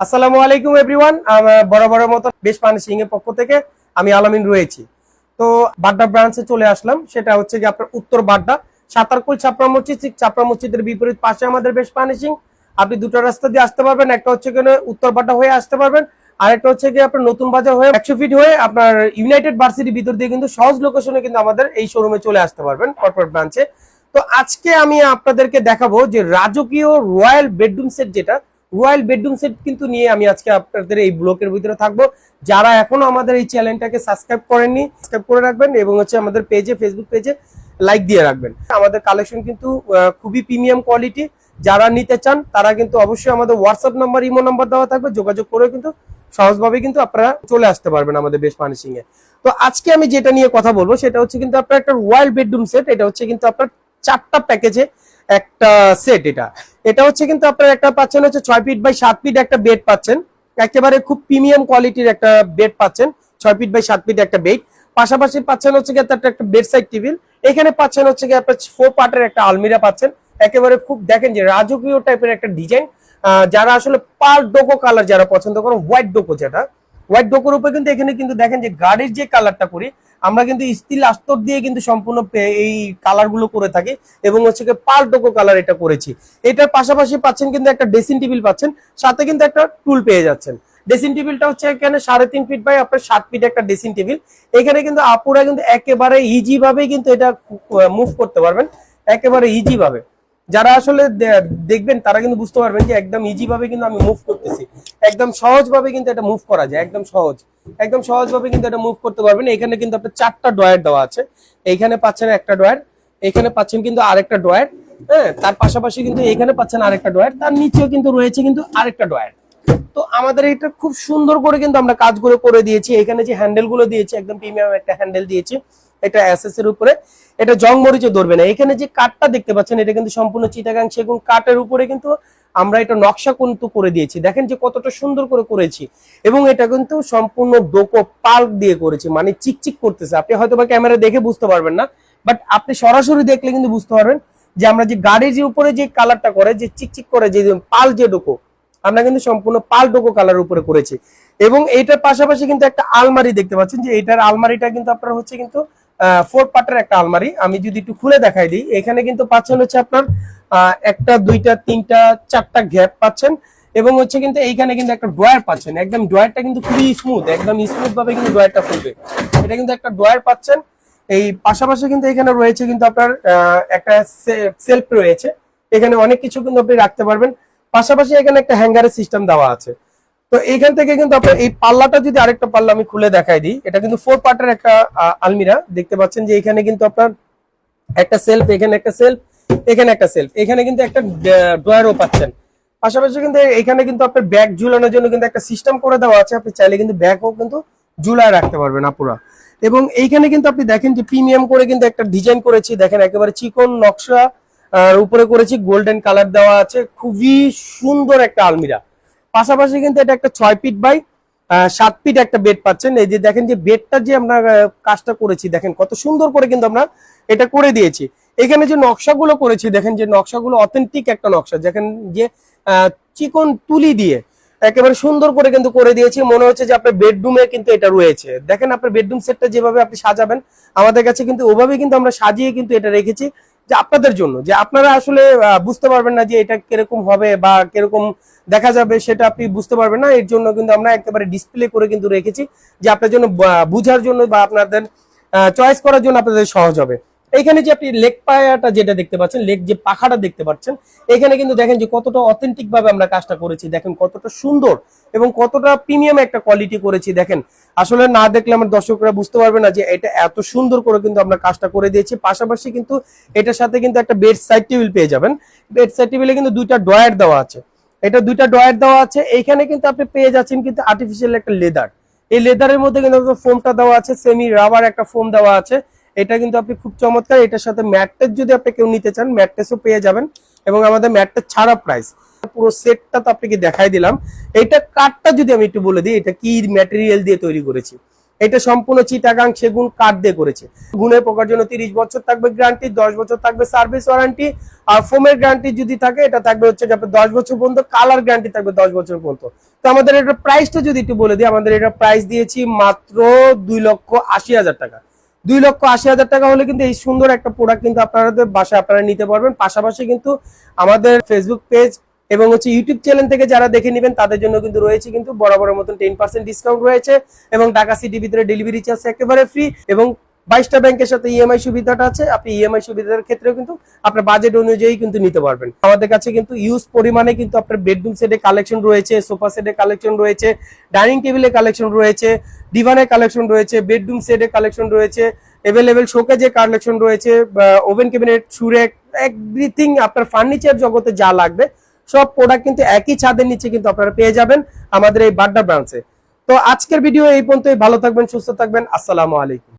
আসসালামু আলাইকুম এভরিওয়ান। বড় বড় মতো বেশ পানি সিং এর পক্ষ থেকে আমি আলামিন রয়েছি। তো বাড্ডা ব্রাঞ্চে চলে আসলাম। সেটা হচ্ছে কি আপনার উত্তর বাড্ডা। সাতারকুল ছাপড়া মসজিদ ছাপড়া মসজিদের বিপরীত পাশে আমাদের বেশ পানি সিং। আপনি দুটো রাস্তা দিয়ে আসতে পারবেন। একটা হচ্ছে কিনা উত্তর বাড্ডা হয়ে আসতে পারবেন। আর একটা হচ্ছে কি আপনার নতুন বাজার হয়ে একশো ফিট হয়ে আপনার ইউনাইটেড ভার্সিটির ভিতর দিয়ে কিন্তু সহজ লোকেশনে কিন্তু আমাদের এই শোরুমে চলে আসতে পারবেন কর্পোরেট ব্রাঞ্চে তো আজকে আমি আপনাদেরকে দেখাবো যে রাজকীয় রয়্যাল বেডরুম সেট যেটা রয়্যাল বেডরুম সেট কিন্তু নিয়ে আমি আজকে আপনাদের এই ব্লকের ভিতরে থাকব। যারা এখনও আমাদের এই চ্যানেলটাকে সাবস্ক্রাইব করেননি, সাবস্ক্রাইব করে রাখবেন এবং হচ্ছে আমাদের পেজে ফেসবুক পেজে লাইক দিয়ে রাখবেন। আমাদের কালেকশন কিন্তু খুবই প্রিমিয়াম কোয়ালিটি যারা নিতে চান, তারা কিন্তু অবশ্যই আমাদের হোয়াটসঅ্যাপ নাম্বার ইমো নাম্বার দেওয়া থাকবে। যোগাযোগ করে কিন্তু সহজভাবে কিন্তু আপনারা চলে আসতে পারবেন আমাদের বেশ ফার্নিশিং এ। তো আজকে আমি যেটা নিয়ে কথা বলব, সেটা হচ্ছে কিন্তু আপনার একটা রয়্যাল বেডরুম সেট এটা হচ্ছে কিন্তু আপনার চারটা প্যাকেজে একটা সেট এটা। এটা হচ্ছে কিন্তু আপনার একটা পাচ্ছেন হচ্ছে ছয় ফিট বাই সাত ফিট একটা বেড পাচ্ছেন। একেবারে খুব প্রিমিয়াম কোয়ালিটির একটা বেড পাচ্ছেন। ছয় ফিট বাই সাত ফিট একটা বেড পাশাপাশি পাচ্ছেন হচ্ছে আপনার একটা বেড সাইড টেবিল এখানে পাচ্ছেন হচ্ছে কি আপনার ফোর পার্টের একটা আলমিরা পাচ্ছেন। একেবারে খুব দেখেন যে রাজকীয় টাইপের একটা ডিজাইন যারা আসলে পার ডোকো কালার যারা পছন্দ করেন হোয়াইট ডোকো যেটা। হোয়াইট ডোকোর উপরে কিন্তু এখানে কিন্তু দেখেন যে গাড়ির যে কালারটা করি আমরা কিন্তু স্টিল আস্তর দিয়ে কিন্তু সম্পূর্ণ এই কালারগুলো করে থাকি এবং হচ্ছে কি পাল ডোকো কালার এটা করেছি। এটার পাশাপাশি পাচ্ছেন কিন্তু একটা ড্রেসিং টেবিল পাচ্ছেন, সাথে কিন্তু একটা টুল পেয়ে যাচ্ছেন। ড্রেসিং টেবিলটা হচ্ছে এখানে সাড়ে তিন ফিট বাই আপনার সাত ফিট একটা ড্রেসিং টেবিল এখানে কিন্তু আপুরা কিন্তু একেবারে ইজি ভাবে কিন্তু এটা মুভ করতে পারবেন। একেবারে ইজি ভাবে। যারা আসলে দেখবেন তারা কিন্তু বুঝতে পারবেন যে একদম ইজি ভাবে কিন্তু আমি মুভ করতেছি। একদম সহজ ভাবে কিন্তু এটা মুভ করা যায়, একদম সহজ। একদম সহজ ভাবে কিন্তু এটা মুভ করতে পারবেন। এখানে কিন্তু আপনার চারটা ড্রয়ার দেওয়া আছে। এইখানে পাচ্ছেন একটা ড্রয়ার এখানে পাচ্ছেন কিন্তু আরেকটা ড্রয়ার হ্যাঁ? তার পাশাপাশি কিন্তু এখানে পাচ্ছেন আরেকটা ড্রয়ার তার নিচেও কিন্তু রয়েছে কিন্তু আরেকটা ড্রয়ার তো আমাদের এটা খুব সুন্দর করে কিন্তু আমরা কাজগুলো করে দিয়েছি। এখানে যে হ্যান্ডেলগুলো দিয়েছি, একদম প্রিমিয়াম একটা হ্যান্ডেল দিয়েছি। এটা অ্যাসেস এর উপরে। এটা জং মরিচে ধরবে না। এখানে যে কাঠটা দেখতে পাচ্ছেন, এটা কিন্তু সম্পূর্ণ চিটাগাং সেগুন কাঠের উপরে কিন্তু আমরা এটা নকশা কিন্তু করে দিয়েছি। দেখেন যে কতটা সুন্দর করে করেছি। এবং এটা কিন্তু সম্পূর্ণ ডোকো পাল্ক দিয়ে করেছি মানে চিকচিক করতেছে। আপনি হয়তো বা ক্যামেরা দেখে বুঝতে পারবেন না বাট আপনি সরাসরি দেখলে কিন্তু বুঝতে পারবেন যে আমরা যে গাড়ির যে উপরে যে কালারটা করে, যে চিকচিক করে, যে পাল যে ডোকো আমরা কিন্তু সম্পূর্ণ পাল ডোকো কালার উপরে করেছি। এবং এইটার পাশাপাশি কিন্তু একটা আলমারি দেখতে পাচ্ছেন যে এটার আলমারিটা কিন্তু আপনার হচ্ছে কিন্তু ফোর পার্টের একটা আলমারি। আমি যদি একটু খুলে দেখাই দিই, এখানে কিন্তু পাচ্ছেন হচ্ছে আপনার একটা, দুইটা, তিনটা, চারটা গ্যাপ পাচ্ছেন। এবং হচ্ছে কিন্তু এইখানে কিন্তু একটা ড্রয়ার পাচ্ছেন। একদম ড্রয়ারটা কিন্তু খুবই স্মুথ একদম স্মুথ ভাবে কিন্তু ড্রয়ারটা খুলবে। এটা কিন্তু একটা ড্রয়ার পাচ্ছেন। এই পাশাপাশি কিন্তু এখানে রয়েছে কিন্তু আপনার একটা সেলফ রয়েছে। এখানে অনেক কিছু কিন্তু আপনি রাখতে পারবেন। পাশাপাশি এখানে একটা হ্যাঙ্গারের সিস্টেম দেওয়া আছে। তো এইখান থেকে কিন্তু আপনার এই পাল্লাটা যদি আরেকটা পাল্লা আমি খুলে দেখাই দিই, এটা কিন্তু ফোর পার্টের একটা আলমিরা। দেখতে পাচ্ছেন যে এখানে কিন্তু আপনার একটা সেলফ এখানে একটা সেলফ এখানে একটা সেলফ এখানে কিন্তু একটা ড্রয়ারও পাচ্ছেন। পাশাপাশি কিন্তু এখানে কিন্তু আপনার ব্যাগ ঝুলানোর জন্য কিন্তু একটা সিস্টেম করে দেওয়া আছে। আপনি চাইলে কিন্তু ব্যাগও কিন্তু ঝুলায় রাখতে পারবেন আপুরা। এবং এইখানে কিন্তু আপনি দেখেন যে প্রিমিয়াম করে কিন্তু একটা ডিজাইন করেছি। দেখেন একেবারে চিকন নকশা আহ, উপরে করেছি গোল্ডেন কালার দেওয়া আছে। খুবই সুন্দর একটা আলমিরা। পাশাপাশি কিন্তু এটা একটা ছয় ফিট বাই সাত ফিট একটা বেড পাচ্ছেন। এই যে দেখেন যে বেডটা যে আমরা কাজটা করেছি দেখেন কত সুন্দর করে কিন্তু আমরা এটা করে দিয়েছি। এখানে যে নকশাগুলো করেছি, দেখেন যে নকশাগুলো অথেন্টিক একটা নকশা। দেখেন যে চিকন তুলি দিয়ে একেবারে সুন্দর করে কিন্তু করে দিয়েছি। মনে হচ্ছে যে আপনার বেডরুমে কিন্তু এটা রয়েছে। দেখেন আপনার বেডরুম সেটটা যেভাবে আপনি সাজাবেন, আমাদের কাছে কিন্তু ওভাবে কিন্তু আমরা সাজিয়ে কিন্তু এটা রেখেছি যে আপনাদের জন্য। যে আপনারা আসলে বুঝতে পারবেন না যে এটা কীরকম হবে বা কীরকম দেখা যাবে, সেটা আপনি বুঝতে পারবেন না। এর জন্য কিন্তু আমরা একেবারে ডিসপ্লে করে কিন্তু রেখেছি যে আপনার জন্য বুঝার জন্য বা আপনাদের চয়েস করার জন্য আপনাদের সহজ হবে। এখানে যে আপনি লেগ পায়াটা যেটা দেখতে পাচ্ছেন লেগ যে পাখাটা দেখতে পাচ্ছেন, এখানে কিন্তু দেখেন যে কতটা অথেন্টিক ভাবে আমরা কাজটা করেছি। দেখেন কতটা সুন্দর এবং কতটা প্রিমিয়াম একটা কোয়ালিটি করেছি। দেখেন, আসলে না দেখলে আমার দর্শকরা বুঝতে পারবে না যে এটা এত সুন্দর করে কিন্তু আমরা কাজটা করে দিয়েছি। পাশাপাশি কিন্তু এটার সাথে কিন্তু একটা বেড সাইড টেবিল পেয়ে যাবেন। বেড সাইড টেবিলে কিন্তু দুইটা ড্রয়ার দেওয়া আছে। এটা দুইটা ড্রয়ার দেওয়া আছে। এইখানে কিন্তু আপনি পেয়ে যাচ্ছেন কিন্তু আর্টিফিশিয়াল একটা লেদার এই লেদারের মধ্যে কিন্তু ফোমটা দেওয়া আছে সেমি রাবার একটা ফোম দেওয়া আছে। এটা কিন্তু আপনি খুব চমৎকার, এটার সাথে ম্যাট্রেস যদি আপনি কেউ নিতে চান ম্যাট্রেসও পেয়ে যাবেন এবং আমাদের ম্যাট্রেস ছাড়া প্রাইস পুরো সেটটা তো আপনাকে দেখাই দিলাম। এটা কাঠটা যদি আমি একটু বলে দিই, এটা কি ম্যাটেরিয়াল দিয়ে তৈরি করেছি? এটা সম্পূর্ণ চিটাগাং সেগুন কাঠ দিয়ে করেছে। গুণের পোকার জন্য তিরিশ বছর থাকবে গ্যারান্টি দশ বছর থাকবে সার্ভিস ওয়ারেন্টি আর ফোমের গ্যারান্টি যদি থাকে, এটা থাকবে হচ্ছে দশ বছর পর্যন্ত কালার গ্যারান্টি থাকবে দশ বছর পর্যন্ত। তো আমাদের এটা প্রাইসটা যদি একটু বলে দিই, আমাদের এটা প্রাইস দিয়েছি মাত্র দুই লক্ষ আশি হাজার টাকা। দুই লক্ষ আশি হাজার টাকা হলে কিন্তু এই সুন্দর একটা প্রোডাক্ট কিন্তু আপনাদের বাসায় আপনারা নিতে পারবেন। পাশাপাশি কিন্তু আমাদের ফেসবুক পেজ এবং হচ্ছে ইউটিউব চ্যানেল থেকে যারা দেখে নেবেন, তাদের জন্য কিন্তু রয়েছে কিন্তু বরাবরের মতন টেন পার্সেন্ট ডিসকাউন্ট রয়েছে এবং ঢাকা সিটির ভিতরে ডেলিভারি চার্জ একেবারে ফ্রি এবং বাইশটা ব্যাংকের সাথে ইএমআই সুবিধাটা আছে, আপনি ইএমআই সুবিধার ক্ষেত্রেও কিন্তু আপনার বাজেট অনুযায়ী কিন্তু নিতে পারবেন। আমাদের কাছে কিন্তু ইউজ পরিমাণে কিন্তু আপনার বেডরুম সেটে কালেকশন রয়েছে সোফা সেটে কালেকশন রয়েছে ডাইনিং টেবিলে কালেকশন রয়েছে ডিভানের কালেকশন রয়েছে বেডরুম সেটে কালেকশন রয়েছে এভেলেবেল শোকেজে কালেকশন রয়েছে ওভেন ক্যাবিনেট সুরেক এভরিথিং আপনার ফার্নিচার জগতে যা লাগবে, সব প্রোডাক্ট কিন্তু একই ছাদের নিচে কিন্তু আপনারা পেয়ে যাবেন আমাদের এই বাড্ডা ব্রাঞ্চে তো আজকের ভিডিও এই পর্যন্তই, ভালো থাকবেন, সুস্থ থাকবেন, আসসালামু আলাইকুম।